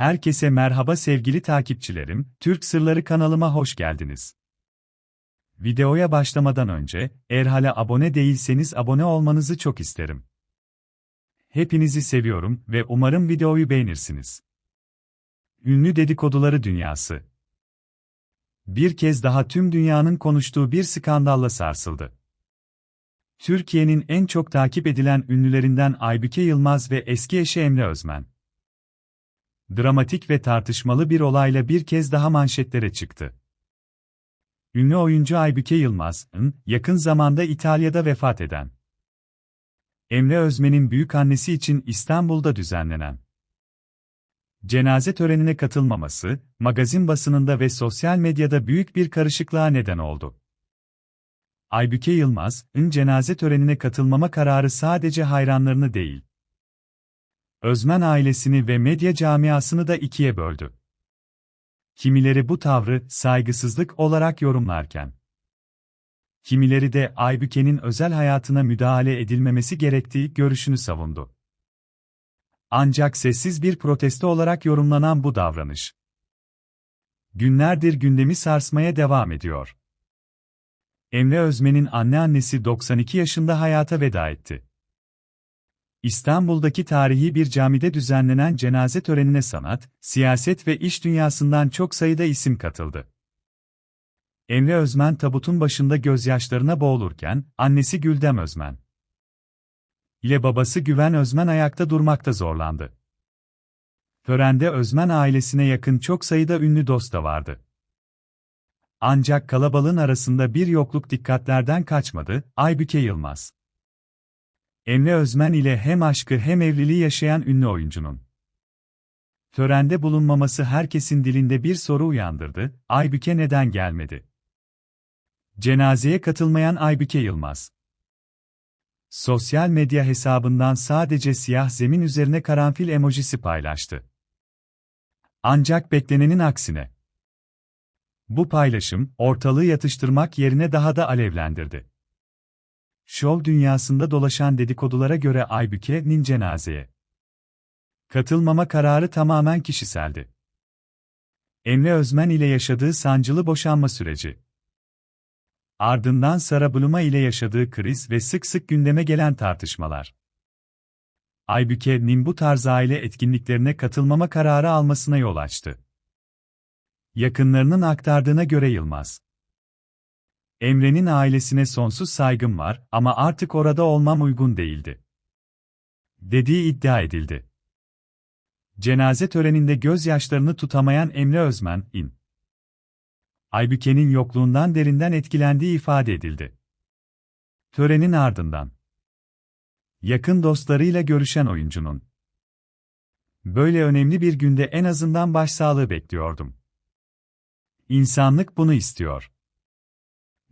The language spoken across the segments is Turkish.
Herkese merhaba sevgili takipçilerim, Türk Sırları kanalıma hoş geldiniz. Videoya başlamadan önce, eğer hala abone değilseniz abone olmanızı çok isterim. Hepinizi seviyorum ve umarım videoyu beğenirsiniz. Ünlü dedikoduları dünyası. Bir kez daha tüm dünyanın konuştuğu bir skandalla sarsıldı. Türkiye'nin en çok takip edilen ünlülerinden Aybüke Yılmaz ve eski eşi Emre Özmen dramatik ve tartışmalı bir olayla bir kez daha manşetlere çıktı. Ünlü oyuncu Aybüke Yılmaz'ın yakın zamanda İtalya'da vefat eden Emre Özmen'in büyük annesi için İstanbul'da düzenlenen cenaze törenine katılmaması, magazin basınında ve sosyal medyada büyük bir karışıklığa neden oldu. Aybüke Yılmaz'ın cenaze törenine katılmama kararı sadece hayranlarını değil, Özmen ailesini ve medya camiasını da ikiye böldü. Kimileri bu tavrı saygısızlık olarak yorumlarken, kimileri de Aybüke'nin özel hayatına müdahale edilmemesi gerektiği görüşünü savundu. Ancak sessiz bir protesto olarak yorumlanan bu davranış, günlerdir gündemi sarsmaya devam ediyor. Emre Özmen'in anneannesi 92 yaşında hayata veda etti. İstanbul'daki tarihi bir camide düzenlenen cenaze törenine sanat, siyaset ve iş dünyasından çok sayıda isim katıldı. Emre Özmen tabutun başında gözyaşlarına boğulurken, annesi Güldem Özmen ile babası Güven Özmen ayakta durmakta zorlandı. Törende Özmen ailesine yakın çok sayıda ünlü dost da vardı. Ancak kalabalığın arasında bir yokluk dikkatlerden kaçmadı, Aybüke Yılmaz. Emre Özmen ile hem aşkı hem evliliği yaşayan ünlü oyuncunun. Törende bulunmaması herkesin dilinde bir soru uyandırdı, Aybüke neden gelmedi? Cenazeye katılmayan Aybüke Yılmaz. Sosyal medya hesabından sadece siyah zemin üzerine karanfil emojisi paylaştı. Ancak beklenenin aksine. Bu paylaşım, ortalığı yatıştırmak yerine daha da alevlendirdi. Şov dünyasında dolaşan dedikodulara göre Aybüke'nin cenazeye katılmama kararı tamamen kişiseldi. Emre Özmen ile yaşadığı sancılı boşanma süreci. Ardından Sara Bluma ile yaşadığı kriz ve sık sık gündeme gelen tartışmalar. Aybüke'nin bu tarz aile etkinliklerine katılmama kararı almasına yol açtı. Yakınlarının aktardığına göre Yılmaz. Emre'nin ailesine sonsuz saygım var ama artık orada olmam uygun değildi. Dediği iddia edildi. Cenaze töreninde gözyaşlarını tutamayan Emre Özmen, in. Aybüke'nin yokluğundan derinden etkilendiği ifade edildi. Törenin ardından. Yakın dostlarıyla görüşen oyuncunun. Böyle önemli bir günde en azından başsağlığı bekliyordum. İnsanlık bunu istiyor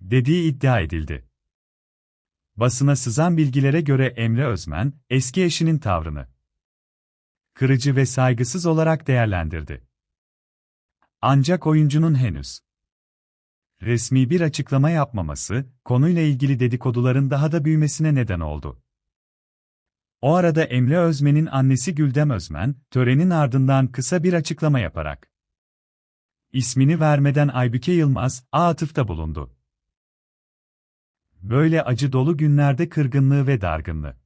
dediği iddia edildi. Basına sızan bilgilere göre Emre Özmen, eski eşinin tavrını kırıcı ve saygısız olarak değerlendirdi. Ancak oyuncunun henüz resmi bir açıklama yapmaması, konuyla ilgili dedikoduların daha da büyümesine neden oldu. O arada Emre Özmen'in annesi Güldem Özmen, törenin ardından kısa bir açıklama yaparak ismini vermeden Aybüke Yılmaz, a atıfta bulundu. Böyle acı dolu günlerde kırgınlığı ve dargınlığı